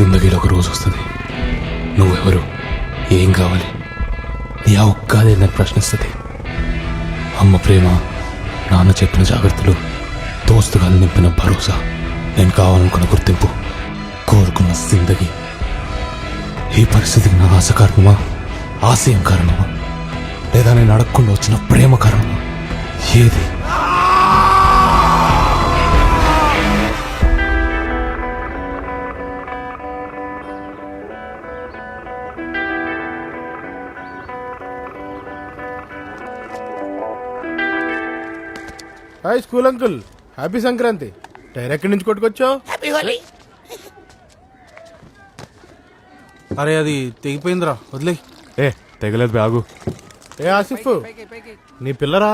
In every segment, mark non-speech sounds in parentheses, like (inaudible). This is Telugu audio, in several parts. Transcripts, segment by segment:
జిందగీలో ఒక రోజు వస్తుంది. నువ్వెవరు? ఏం కావాలి? నీ ఒక్కదే నన్ను ప్రశ్నిస్తుంది. అమ్మ ప్రేమ నాన్న చెప్పిన జాగ్రత్తలు దోస్తుగా నింపిన భరోసా నేను కావాలనుకున్న గుర్తింపు కోరుకున్న జిందగీ. ఈ పరిస్థితికి నా ఆశ కారణమా? ఆశయం కారణమా? లేదా నేను అడగకుండా వచ్చిన ప్రేమ కారణమా? ఏది? Hi school uncle happy Sankranti tyre ఎక్కడి నుంచి కొట్టుకొచ్చావు? అరే అది తెగిపోయిందిరా. వదిలే. ఏ తెగలేదు బాగు. ఏ ఆసిఫ్ నీ పిల్లరా?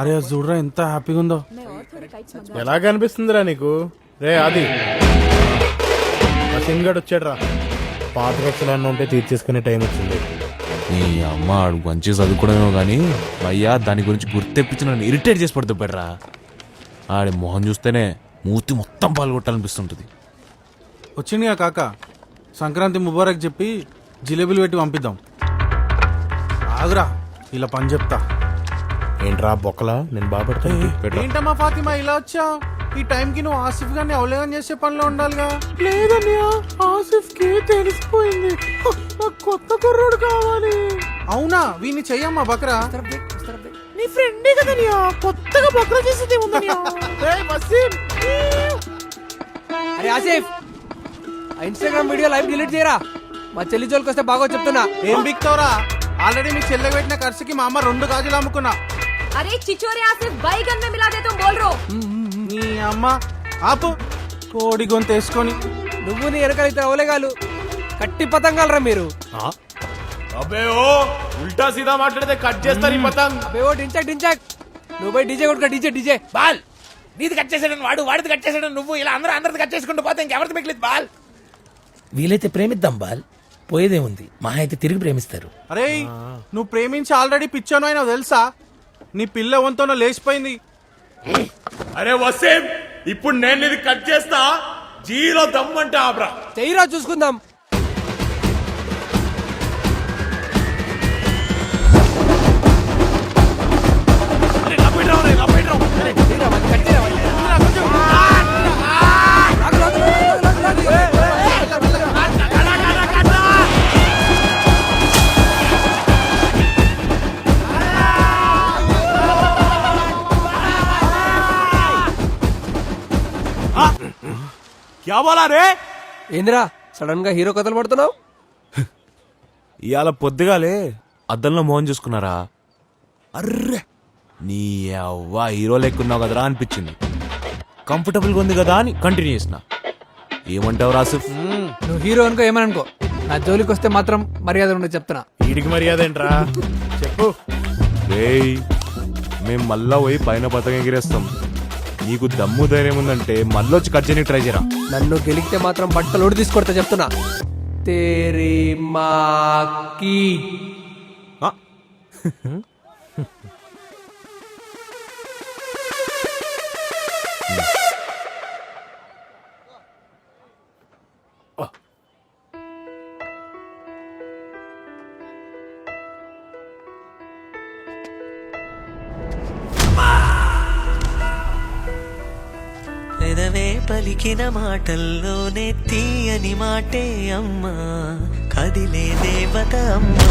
అరే అది చూడరా ఎంత హ్యాపీగా ఉందో. ఎలా కనిపిస్తుందిరా నీకు? రే అది సింగడ్ వచ్చాడురా. పాత కక్షలన్న ఉంటే తీర్చేసుకునే టైం వచ్చింది. నీ అమ్మ ఆడు మంచి చదువుకోవడమేమో కానీ అయ్యా దాని గురించి గుర్తెప్పించి నన్ను ఇరిటేట్ చేసి పడుతుంది బెడ్రా ఆడి మొహం చూస్తేనే మూతి మొత్తం పాల్గొట్టాలనిపిస్తుంటుంది. వచ్చిందిగా కాక. సంక్రాంతి ముబారక్ చెప్పి జిలేబీలు పెట్టి పంపిద్దాం. ఆగురా ఇలా పని చెప్తా. ఏంట్రా బొక్కలా? నేను బాగా ఏంటమ్మా ఫాతిమా ఇలా వచ్చా ఈ టైంకి నువ్వు ఆసిఫ్ గారిని అవలేగం చేసే పనిలో ఉండాలిగా లేదన్నయ్య ఆసిఫ్ కి తెలిసిపోయింది కొత్త కుర్రోడు కావాలి అవునా వీని చెయ్యమ్మా బక్రా నీ ఫ్రెండే కదనియా కొత్తగా బక్రా చేసేది ఉందనియా (laughs) అరే ఆసిఫ్ ఆ ఇన్స్టాగ్రామ్ వీడియో లైవ్ డిలీట్ చేయరా మా చెల్లి జోలికి వస్తే బాగో చెప్తున్నా ఏం బిక్తవరా ఆల్రెడీ మీ చెల్లె పెట్టిన ఖర్చుకి మా అమ్మ రెండు గాజులు అమ్ముకున్నా अरे चिचोरे आसिफ बैगन में मिला दे तुम बोल रहे हो నీ అమ్మ. ఆపు. కోడి గొంతు వేసుకొని. నువ్వు నీ వెనకాల ఇద్దరు అవలేగాలు. కట్టి పతంగాలరా మీరు. అబ్బే ఓ ఉల్టా సీదా మాట్లాడితే కట్ చేస్తారు ఈ పతంగ్. అబ్బే ఓ డించాక్ డించాక్ నువ్వు పోయి డీజే కొట్టుకో డీజే డీజే. బాల్ నీది కట్ చేసాడని వాడు వాడిది కట్ చేసాడని నువ్వు ఇలా అందరూ అందరిది కట్ చేసుకుంటూ పోతే ఇంకెవరిది మిగిలింది? బాల్. వీలైతే ప్రేమిద్దాం బాల్. పోయేదేముంది? మహా అయితే తిరిగి ప్రేమిస్తారు. అరే నువ్వు ప్రేమించి ఆల్రెడీ పిచ్చాను అయినా తెలుసా? నీ పిల్ల వంతోనో లేచిపోయింది. అరే వసేం ఇప్పుడు నేను ఇది కట్ చేస్తా జీలో దమ్మంటే ఆబ్రా చెయ్యిరా చూసుకుందాం. క్యా బోలా రే ఏందిరా సడన్గా హీరో కథలు పడుతున్నావు ఇవాళ పొద్దుగాలే అద్దంలో మోహన్ చూసుకున్నారా అర్రే నీ అవ్వ హీరో లెక్కున్నావు కదరా అనిపించింది కంఫర్టబుల్గా ఉంది కదా అని కంటిన్యూ చేసిన ఏమంటావు రాసిఫ్ నువ్వు హీరో అనుకో ఏమనుకో నా జోలికి వస్తే మాత్రం మర్యాద ఉండదు చెప్తున్నా. వీడికి మర్యాద ఏంట్రా? చెప్పు. రేయ్ మేం మళ్ళా పోయి పైన పతంగ ఎగిరేస్తాం. నీకు దమ్ము ధైర్యం ఉందంటే మళ్ళొచ్చి కట్ చేయడానికి ట్రై చేయరా. నన్ను గెలికితే మాత్రం బట్టలు ఒడి తీసుకొడతా చెప్తున్నా. తేరీ మాకి. పలికిన మాటల్లోనే తీయని మాటే అమ్మా కదిలే దేవత అమ్మా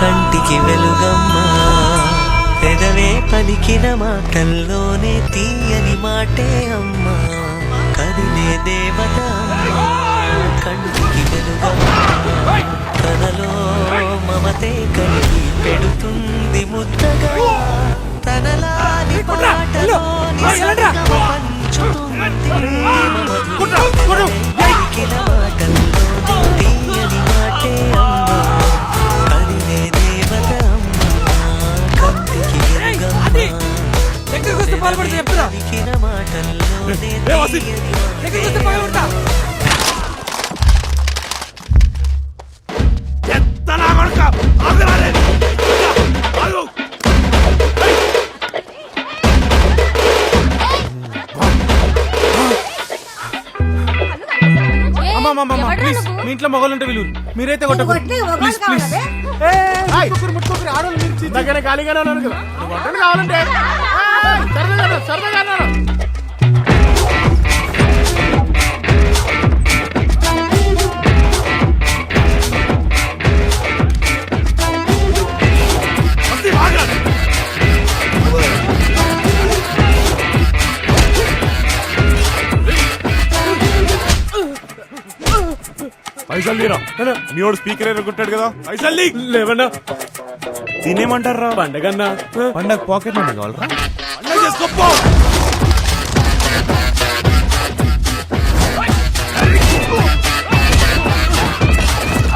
కంటికి వెలుగమ్మా పెదవే పలికిన మాటల్లోనే తీయని మాటే అమ్మా కదిలే దేవత అమ్మా కంటికి వెలుగమ్మా తనలో మమతే కలిగి పెడుతుంది ముద్దగా తనలాని పాటలోని 冲动的人 ప్లీజ్? మీ ఇంట్లో మొగలు ఉంటే విలువ మీరైతే కొట్టకు. ప్లీజ్ ప్లీజ్ ఏయ్, ముట్టుకోరు, ముట్టుకోరు, ఆడోళ్ళు మీరు చీ- చీ. దగ్గర ఖాళీగానే ఉన్నాను కదా. నువ్వు కొట్టండి కావాలంటే. సరదాగా పైసలు తీరా. మీ వాడు స్పీకర్ ఎరుగుంటాడు కదా. పైసలు తీ. లేవన్నా. తినేమంటారా పండగన్నా. పండగ పాకెట్ మనీ కావాలరా? పండగ చేసుకోపో.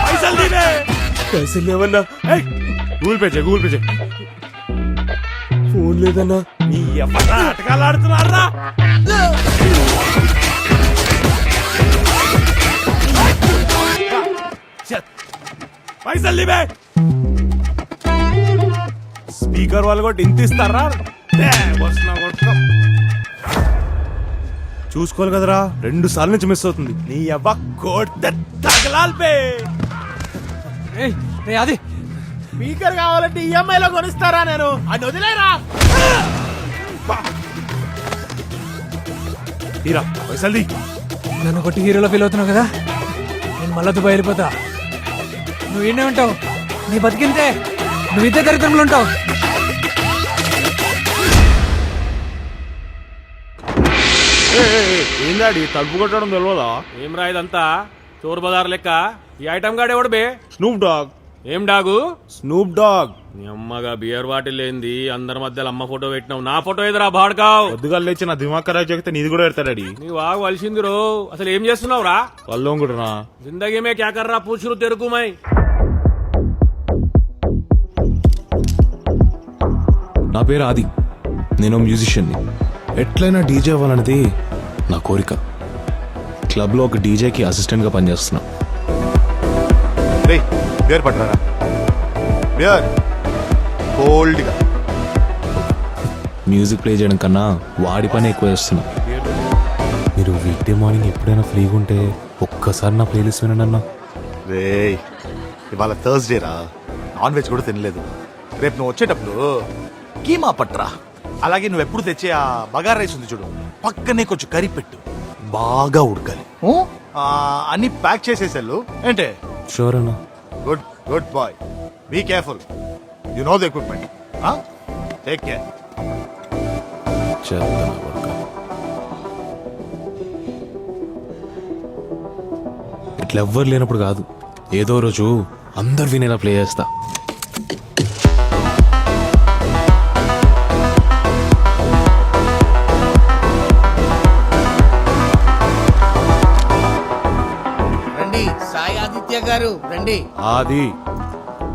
పైసలు తీనే పైసలు లేవన్నా. గూగుల్ పే చేయి గూగుల్ పే చేయి. ఫోన్ లేదన్నా. ఆటకాలు ఆడుతున్నారా పైసలు తీవే స్పీకర్ వాళ్ళు కూడా ఇంత ఇస్తారా. చూసుకోవాలి కదరా రెండు సార్లు నుంచి మిస్ అవుతుంది. నీ అవ్వ కోడితే తగలాల్పే అది. స్పీకర్ కావాలంటే ఈఎంఐ లో కొనిస్తారా నేను? అది వదిలేరా? తీరా పైసలు నన్ను కొట్టి హీరోలో ఫీల్ అవుతున్నావు కదా? నేను మళ్ళా దుబాయ్ వెళ్ళిపోతా. నువ్వు ఈయనే ఉంటావు? నీ బతికింతే నువ్వు ఇద్దరు దరిద్రంలో ఉంటావు. ఏందాడి? తలుపు కొట్టడం తెలియదా ఏం రా ఇదంతా? చోరు బజార్ లెక్క? ఈ ఐటమ్ గాడు ఎవడు బే? స్నూప్ డాగ్ ఏం డాగు? స్నూప్ డాగ్ నీ అమ్మగా బియర్ బాటిల్ లేంది అందరి మధ్యలో అమ్మ ఫోటో పెట్టినావు. నా ఫోటో ఎదురా బాడుకావు పొద్దుగా లేచి నా దిమాగ్ ఖరాబ్ చేస్తే నీది కూడా పెడతాడాడి నీ వాగు వలిసింది రో అసలు ఏం చేస్తున్నావు రా వాళ్ళు కూడా జిందగీ మే క్యా కర్రా పూछరు తెరుకుమై. నా పేరు ఆది. నేను మ్యూజిషియన్ని ఎట్లయినా డీజే అవ్వాలనేది నా కోరిక. క్లబ్లో ఒక డీజేకి అసిస్టెంట్గా పనిచేస్తున్నా. రే బియర్ పట్టరా బియర్ కోల్డ్గా. మ్యూజిక్ ప్లే చేయడం కన్నా వాడి పని ఎక్కువ చేస్తున్నా. మీరు వీక్డే మార్నింగ్ ఎప్పుడైనా ఫ్రీగా ఉంటే ఒక్కసారి నా ప్లేలిస్ట్ వినండి అన్నా. రే ఇవాళ థర్స్డే రా. నాన్ వెజ్ కూడా తినలేదు. రేపు నువ్వు వచ్చేటప్పుడు కీమా పట్రా. అలాగే నువ్వు ఎప్పుడు తెచ్చే ఆ బగార్ రైస్ ఉంది చూడు. పక్కనే కొంచెం కర్రీ పెట్టు. బాగా ఉడకాలి. ఆ, అన్ని ప్యాక్ చేసేసారు ఏంటే? షూర్ అన్నా. Good good boy. Be careful you know the equipment take care చేద్దాం ఇట్లా ఎవ్వరు లేనప్పుడు కాదు. ఏదో రోజు అందరు వినేలా ప్లే చేస్తా. రండి ఆది.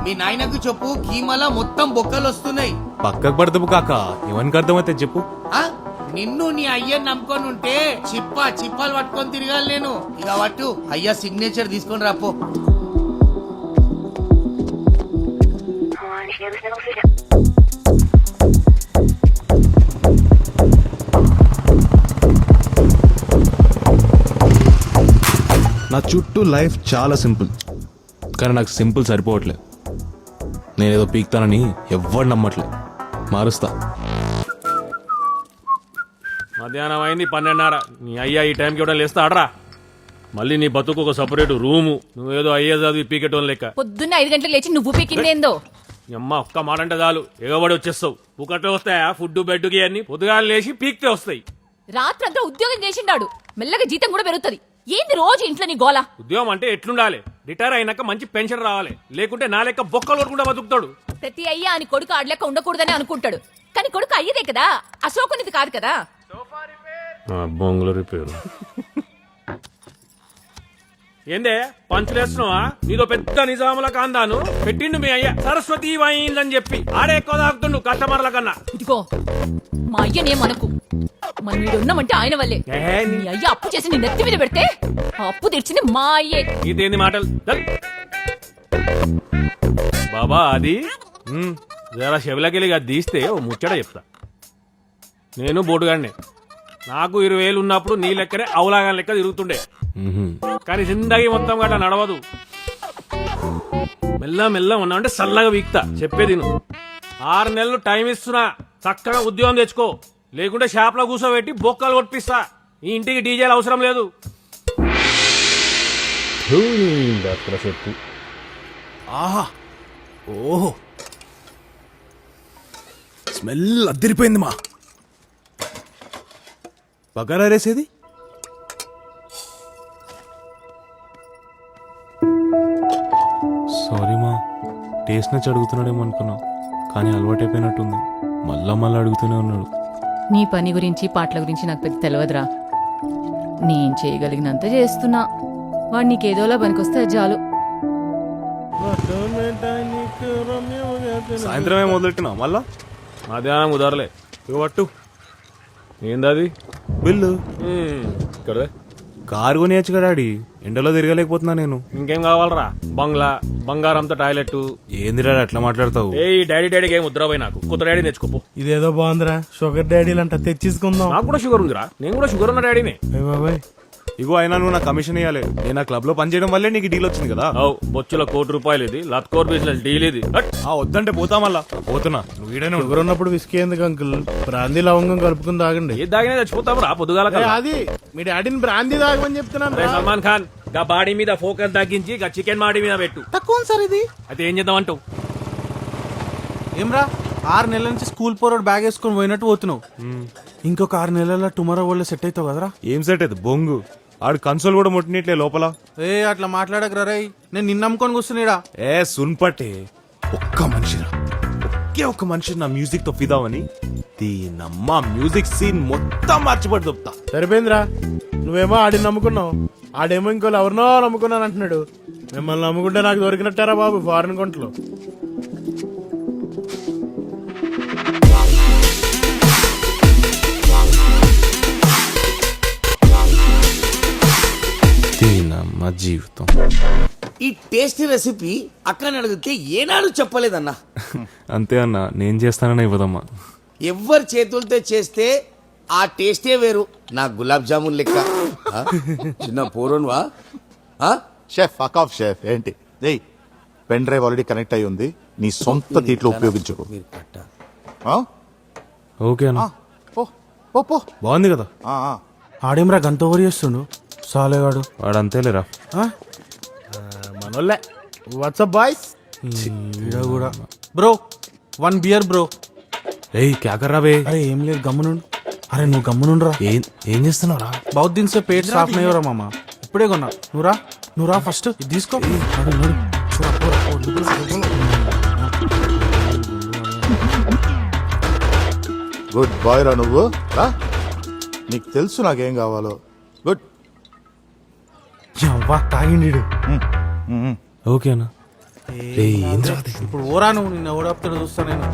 మీ నాయనకు చెప్పు కీమల మొత్తం బొక్కలు వస్తున్నాయి. పక్కకు పడతావు కాక ఎవరికి అర్థమైతే చెప్పు. ఆ? నిన్ను నీ అయ్యని నమ్ముకొని ఉంటే చిప్ప చిప్పాలు పట్టుకొని తిరగాలి నేను. ఇక పట్టు అయ్యా సిగ్నేచర్ తీసుకొని రాపో. నా చుట్టూ లైఫ్ చాలా సింపుల్ కానీ నాకు సింపుల్ సరిపోవట్లేదు. నేనేదో పీక్తానని ఎవ్వడు నమ్మట్లే మారుస్తా. మధ్యాహ్నం అయింది పన్నెండున్నర. నీ అయ్యా ఈ టైంకి కూడా లేస్తా ఆడరా. మళ్ళీ నీ బతుకు ఒక సపరేట్ రూము. నువ్వేదో అయ్యే చదివి పీకెటోన్ లెక్క. పొద్దున్న ఐదు గంటలకు లేచి నువ్వు పీకిందేందో నీ అమ్మ ఒక్క మాట అంటే చాలు. ఎగబడి వచ్చేస్తావు. పుకట్లో వస్తాయా? ఫుడ్ బెడ్కి అన్ని పొద్దుగాలు లేచి పీక్తే వస్తాయి. రాత్రంతా ఉద్యోగం చేసిండాడు. మెల్లగా జీతం కూడా పెరుగుతుంది. ఏంది రోజు ఇంట్లో నీ గోల? ఉద్యోగం అంటే ఎట్లుండాలి? రిటైర్ అయినాక మంచి పెన్షన్ రావాలి. లేకుంటే నా లెక్క బొక్కలు కొట్టుకుంటా బతుకుతాడు. ప్రతి అయ్యా అని కొడుకు ఆడలేక ఉండకూడదని అనుకుంటాడు. కానీ కొడుకు అయ్యేదే కదా అశోకునిది కాదు కదా. బొంగుల రిపేరు ఏందే? పంచులేస్తున్నావా? నీదో పెద్ద నిజాముల కాందాను. పెట్టిండు మీ అయ్య. సరస్వతి వైందని చెప్పి. ఆడే ఎక్కువ తాగుతుండు కస్టమర్ల కన్నా. ఇదిగో మా అయ్యనే మనకు మన వీడు ఉన్నామంటే ఆయన వల్లే. నీ అయ్య అప్పు చేసి నీ నెత్తి మీద పెడితే ఆ అప్పు తెచ్చింది మా అయ్యే. ఇదేంది మాటలు. బాబా అది జరా చెవులకెళ్ళి అది తీస్తే ఓ ముచ్చట చెప్తా. నేను బోటుగాడినే. నాకు ఇరవై వేలు ఉన్నప్పుడు నీ లెక్కనే అవులాగా లెక్క తిరుగుతుండే. కానీ జిందగీ మొత్తం గట్లా నడవదు. మెల్ల మెల్ల ఉన్నా అంటే చల్లగా వీక్తా. చెప్పేది నువ్వు ఆరు నెలలు టైం ఇస్తున్నా. చక్కగా ఉద్యోగం తెచ్చుకో. లేకుంటే షాప్లో కూర్చోబెట్టి బొక్కలు కొట్టిస్తా. ఈ ఇంటికి డీజేలు అవసరం లేదు. చెప్పు. ఆహా. ఓహో. స్మెల్ అద్దరిపోయింది మా. బగారా రేసేది సారీ మా టేస్ట్ నచ్చి అడుగుతున్నాడేమో అనుకున్నా. కానీ అలవాటైపోయినట్టుంది. మళ్ళా మళ్ళీ అడుగుతూనే ఉన్నాడు. నీ పని గురించి పాటల గురించి నాకు పెద్ద తెలియదురా నేను చేయగలిగినంత చేస్తున్నా. వాడు నీకేదోలా పనికొస్తే అది చాలు. సాయంత్రమే మొదలెట్టినా? మళ్ళా? మధ్యాహ్నం కుదరలే. ఇక పట్టు. ఏందది బిల్లు. ఇక్కడ కారు కొనియచ్చు కదా డాడీ. ఎండలో తిరగలేకపోతున్నా నేను. ఇంకేం కావాలరా? బంగ్లా బంగారంతో టాయిలెట్ ఏంది డాడీ అట్లా మాట్లాడతావు? ఏ డాడీ డాడీకి ఏం ఉద్రపోయి నాకు? కొత్త డాడీ తెచ్చుకోపో ఇదేదో బాగుందిరా. షుగర్ డాడీలు అంట తెచ్చేసుకుందాం. నాకు కూడా షుగర్ ఉందిరా. నేను కూడా షుగర్ ఉన్న డాడీనే. బాబాయ్. ఇగో అయినా నువ్వు నా కమిషన్ ఇవ్వాలి నేను ఆ క్లబ్లో పనిచేయడం వల్లే నీకు డీల్ వచ్చింది కదా. అవు బొచ్చుల కోటి రూపాయలు ఇది లత్కోర్ బిజినెస్ డీల్ ఇది. హట్. ఆ వద్దంటే పోతా మళ్ళా. పోతున్నా. నువ్వు ఈడనే ఉండు. షుగర్ ఉన్నప్పుడు విస్కీ ఎందుకు అంకుల్ బ్రాందీ లవంగం కలుపుకుని తాగండి. ఏ దాగినా చచ్చిపోతాం రా పొద్దుగాల ఏ, అది మీ డాడీని బ్రాందీ తాగమని చెప్తున్నాను రే రా. సల్మాన్ ఖాన్గా బాడీ మీద ఫోకస్ తగ్గించి గా చికెన్ బాడీ మీద పెట్టు. తక్కువ ఉంది సార్ ఇది. అయితే ఏం చేద్దాం అంటావు? ఏమ్రా ఆరు నెలల నుంచి స్కూల్ పోరాడు బ్యాగ్ వేసుకొని పోయినట్టు పోతున్నావు. ఇంకొక ఆరు నెలల టుమారో వాళ్ళు సెట్ అవుతావు కదరా. ఏం సెట్ అయితే బొంగు. ఆడు కన్సోల్ కూడా ముట్టినట్లే లోపల. ఏ అట్లా మాట్లాడకరా రేయ్ నేను నిన్న నమ్ముకొని కూర్చున్నాడా ఏ సున్పట్టే ఒక్క మనిషిరా ఒకే ఒక్క మనిషి నా మ్యూజిక్తో ఫిదావని దీనమ్మ మ్యూజిక్ సీన్ మొత్తం మార్చిపడి చెప్తా సరిపోయిందిరా. నువ్వేమో ఆడిని నమ్ముకున్నావు. ఆడేమో ఇంకోళ్ళు ఎవరినో నమ్ముకున్నాను అంటున్నాడు మిమ్మల్ని నమ్ముకుంటే నాకు దొరికినట్టారా బాబు ఫారెన్ కొంటలు దీనమ్మ జీవితం ఈ టేస్టీ రెసిపీ అక్కని అడిగితే ఏనాడు చెప్పలేదన్నా. అంతే అన్న నేను చేస్తానని ఇవ్వదమ్మా. ఎవ్వరి చేతులతో చేస్తే ఆ టేస్టే వేరు. నా గులాబ్ జామున్ లెక్క. ఆ? చిన్న పోరోన్వా? ఆ? Chef fuck off chef. ఏంటి? రేయ్ పెన్ డ్రైవ్ ఆల్రెడీ కనెక్ట్ అయి ఉంది. నీ సొంత తీట్లో ఉపయోగించుకో మీరు కట్ట. ఆ? ఓకే అన్న. పో పో పో. బాగుంది కదా? ఆ, ఆ. ఆడేమ్రా గంత ఓవర్ చేస్తుండు. సాలేగాడు వాడు అంతేలేరా ఆ? మనోళ్ళే. వాట్సప్ బాయ్స్ ఈడ కూడా. బ్రో వన్ బియర్ బ్రో ఏయ్ క్యాకర్రా బే. అరే ఏం లేదు గమ్మునుండు. అరే నువ్వు గమ్మునుండ్రా. ఏం ఏం చేస్తున్నావురా? బౌత్ దిన్ సే పేట్ సాఫ్ నయ్యోరా మామ. ఇప్పుడే కొన్నా. నువ్వు రా నువ్వు రా ఫస్ట్ ఇది తీసుకో. గుడ్ బాయ్ రా నువ్వు రా. నీకు తెలుసు నాకేం కావాలో. గుడ్ యవ్వా, తాగిండి ఈడు. ఓకే అన్న రేయ్ ఏంద్రా ఇప్పుడు ఓరా నువ్వు నిన్న ఓడాపుతాడు చూస్తా నేను.